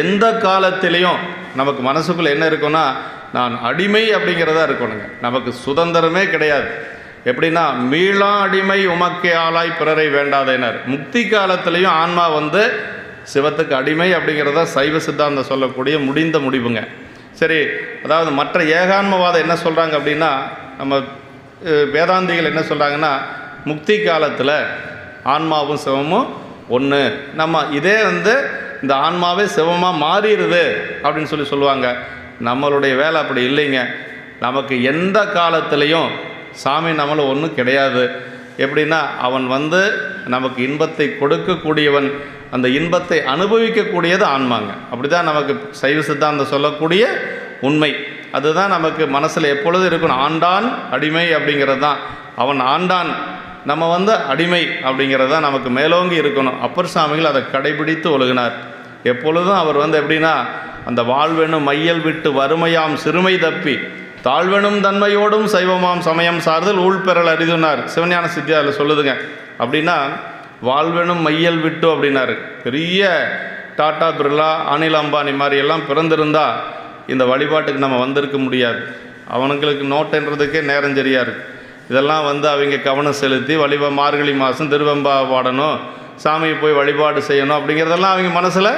எந்த காலத்திலையும் நமக்கு மனசுக்குள்ளே என்ன இருக்குன்னா நான் அடிமை அப்படிங்கிறதா இருக்கணுங்க. நமக்கு சுதந்திரமே கிடையாது. எப்படின்னா மீளா அடிமை உமக்கே ஆளாய் பிறரை வேண்டாதேனர். முக்தி காலத்திலையும் ஆன்மா வந்து சிவத்துக்கு அடிமை அப்படிங்கிறத சைவ சித்தாந்தம் சொல்லக்கூடிய முடிந்த முடிவுங்க. சரி அதாவது மற்ற ஏகான்மவாதம் என்ன சொல்கிறாங்க அப்படின்னா நம்ம வேதாந்திகள் என்ன சொல்கிறாங்கன்னா முக்தி காலத்தில் ஆன்மாவும் சிவமும் ஒன்று நம்ம இதே வந்து இந்த ஆன்மாவே சிவமாக மாறிடுது அப்படின்னு சொல்லி சொல்லுவாங்க. நம்மளுடைய வேலை அப்படி இல்லைங்க. நமக்கு எந்த காலத்திலையும் சாமி நம்மளும் ஒன்றும் கிடையாது. எப்படின்னா அவன் வந்து நமக்கு இன்பத்தை கொடுக்கக்கூடியவன் அந்த இன்பத்தை அனுபவிக்கக்கூடியது ஆன்மாங்க. அப்படி தான் நமக்கு சைவ சித்தாந்தம் சொல்லக்கூடிய உண்மை. அதுதான் நமக்கு மனசில் எப்பொழுதும் இருக்கணும் ஆண்டான் அடிமை அப்படிங்கிறது தான் அவன் ஆண்டான் நம்ம வந்து அடிமை அப்படிங்கிறது தான் நமக்கு மேலோங்கி இருக்கணும். அப்பர் சாமிகள் அதை கடைபிடித்து ஒழுகினார். எப்பொழுதும் அவர் வந்து எப்படின்னா அந்த வாழ்வெனும் மையல் விட்டு வறுமையாம் சிறுமை தப்பி தாழ்வெனும் தன்மையோடும் சைவமாம் சமயம் சார்தல் ஊழ்பெறல் அரிதுனார். சிவஞான சித்தி அதில் சொல்லுதுங்க. அப்படின்னா வாழ்வெனும் மையல் விட்டு அப்படின்னாரு. பெரிய டாடா பிர்லா அனில் அம்பானி மாதிரி எல்லாம் பிறந்திருந்தா இந்த வழிபாட்டுக்கு நம்ம வந்திருக்க முடியாது. அவனுங்களுக்கு நோட்டுன்றதுக்கே நேரம் சரியா இருக்குது இதெல்லாம் வந்து அவங்க கவனம் செலுத்தி வழிபா மார்கழி மாதம் திருவெம்பா பாடணும் சாமியை போய் வழிபாடு செய்யணும் அப்படிங்கிறதெல்லாம் அவங்க மனசில்